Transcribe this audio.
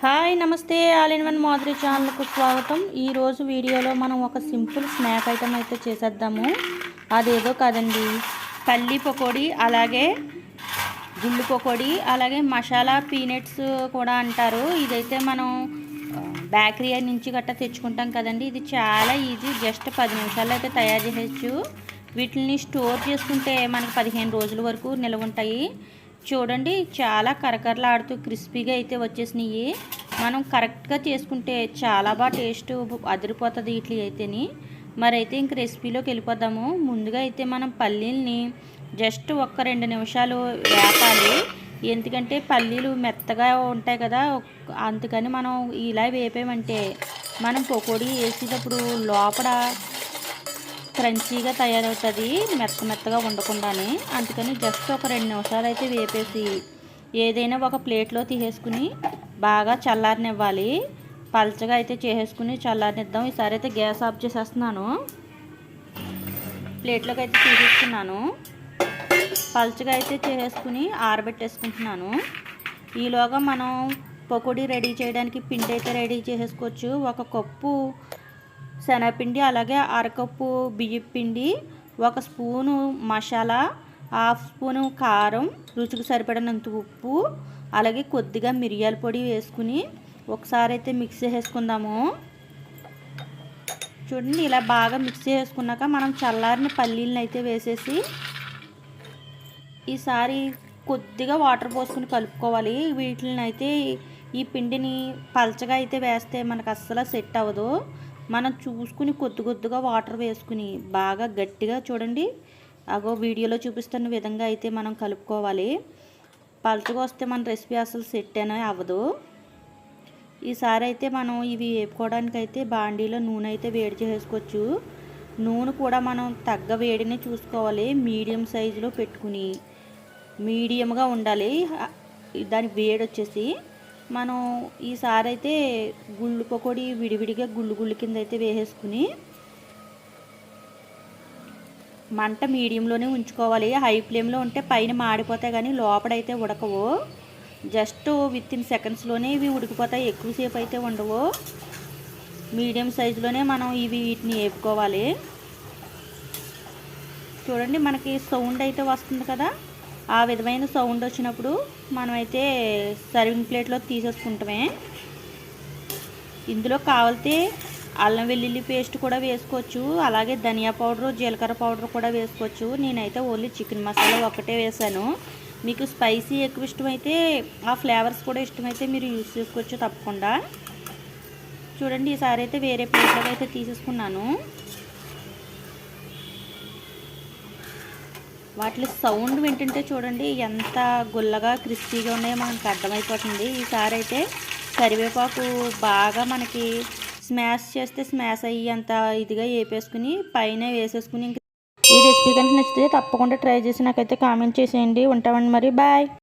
Hi నమస్తే. All in one Madhuri ఛానల్కు స్వాగతం. ఈరోజు వీడియోలో మనం ఒక సింపుల్ స్నాక్ ఐటమ్ అయితే చేసేద్దాము. అదేదో కాదండి. పల్లి పకోడీ అలాగే గుళ్ళు పకోడీ అలాగే మసాలా పీనట్స్ కూడా అంటారు. ఇదైతే మనం బేకరీ నుంచి గట్టా తెచ్చుకుంటాం కదండి. ఇది చాలా ఈజీ. జస్ట్ పది నిమిషాల్లో అయితే తయారు చేయొచ్చు వీటిని స్టోర్ చేసుకుంటే మనకి పదిహేను రోజుల వరకు నిల్వ ఉంటాయి చూడండి చాలా కరకరలాడుతూ క్రిస్పీగా అయితే వచ్చేసినాయి. మనం కరెక్ట్గా చేసుకుంటే చాలా బాగా టేస్ట్ అదిరిపోతుంది ఇట్లా అయితేని. మరైతే ఇంక రెసిపీలోకి వెళ్ళిపోదాము. ముందుగా అయితే మనం పల్లీల్ని జస్ట్ ఒక్క రెండు నిమిషాలు వేపాలి. ఎందుకంటే పల్లీలు మెత్తగా ఉంటాయి కదా అందుకని మనం ఇలా వేపామంటే మనం పకోడీ వేసేటప్పుడు లోపల క్రంచీగా తయారవుతుంది మెత్త మెత్తగా ఉండకుండానే అందుకని జస్ట్ ఒక రెండు నిమిషాలు అయితే వేపేసి ఏదైనా ఒక ప్లేట్లో తీసేసుకుని బాగా చల్లారనివ్వాలి. పల్చగా అయితే చేసేసుకుని చల్లారనిద్దాం. ఈసారి అయితే గ్యాస్ ఆఫ్ చేసేస్తున్నాను. ప్లేట్లోకి అయితే తీసేసుకున్నాను. పల్చగా అయితే చేసేసుకుని ఆరబెట్టేసుకుంటున్నాను. ఈలోగా మనం పకోడీ రెడీ చేయడానికి పిండి అయితే రెడీ చేసేసుకోవచ్చు. ఒక కప్పు శనగపిండి అలాగే అరకప్పు బియ్యం పిండి ఒక స్పూను మసాలా హాఫ్ స్పూను కారం రుచికి సరిపడినంత ఉప్పు అలాగే కొద్దిగా మిరియాల పొడి వేసుకుని ఒకసారి అయితే మిక్స్ చేసుకుందాము చూడండి ఇలా బాగా మిక్స్ చేసుకున్నాక మనం చల్లారిన పల్లీలను అయితే వేసేసి ఈసారి కొద్దిగా వాటర్ పోసుకుని కలుపుకోవాలి. వీటిని అయితే ఈ పిండిని పలచగా అయితే వేస్తే మనకు అస్సలు సెట్ అవ్వదు. మనం చూసుకుని కొద్ది కొద్దిగా వాటర్ వేసుకుని బాగా గట్టిగా చూడండి. అగో వీడియోలో చూపిస్తున్న విధంగా అయితే మనం కలుపుకోవాలి. పలుచుగా వస్తే మన రెసిపీ అసలు సెట్ అనే అవ్వదు. ఈసారి అయితే మనం ఇవి వేపుకోవడానికి అయితే బాండీలో నూనె అయితే వేడి చేసుకోవచ్చు. నూనె కూడా మనం తగ్గ వేడిని చూసుకోవాలి. మీడియం సైజులో పెట్టుకుని మీడియంగా ఉండాలి. దాని వేడి వచ్చేసి మనం ఈసారి అయితే గుళ్ళు పకోడీ విడివిడిగా గుళ్ళు గుళ్ళు కింద అయితే వేసేసుకుని మంట మీడియంలోనే ఉంచుకోవాలి. హై ఫ్లేమ్లో ఉంటే పైన మాడిపోతాయి కానీ లోపడైతే ఉడకవు. జస్ట్ విత్ ఇన్ సెకండ్స్లోనే ఇవి ఉడికిపోతాయి. ఎక్కువసేపు అయితే ఉండవు. మీడియం సైజులోనే మనం ఇవి వీటిని వేపుకోవాలి. చూడండి మనకి సౌండ్ అయితే వస్తుంది కదా. ఆ విధమైన సౌండ్ వచ్చినప్పుడు మనమైతే సర్వింగ్ ప్లేట్లో తీసేసుకుంటామే. ఇందులో కావాలితే అల్లం వెల్లుల్లి పేస్ట్ కూడా వేసుకోవచ్చు. అలాగే ధనియా పౌడరు జీలకర్ర పౌడర్ కూడా వేసుకోవచ్చు. నేనైతే ఓన్లీ చికెన్ మసాలా ఒకటే వేసాను. మీకు స్పైసీ ఎక్కువ ఇష్టమైతే ఆ ఫ్లేవర్స్ కూడా ఇష్టమైతే మీరు యూస్ చేసుకోవచ్చు తప్పకుండా. చూడండి ఈసారి అయితే వేరే ప్లేట్లోకి అయితే తీసేసుకున్నాను. వాటి సౌండ్ వింటుంటే చూడండి ఎంత గుల్లగా క్రిస్పీగా ఉన్నాయో మనకు అర్థమైపోతుంది. ఈసారి అయితే కరివేపాకు బాగా మనకి స్మాష్ చేస్తే స్మాష్ అయ్యి అంత ఇదిగా వేపేసుకుని పైన వేసేసుకుని ఈ రెసిపీ కనుక నచ్చితే తప్పకుండా ట్రై చేసి నాకైతే కామెంట్ చేసేయండి. ఉంటామండి మరి. బాయ్.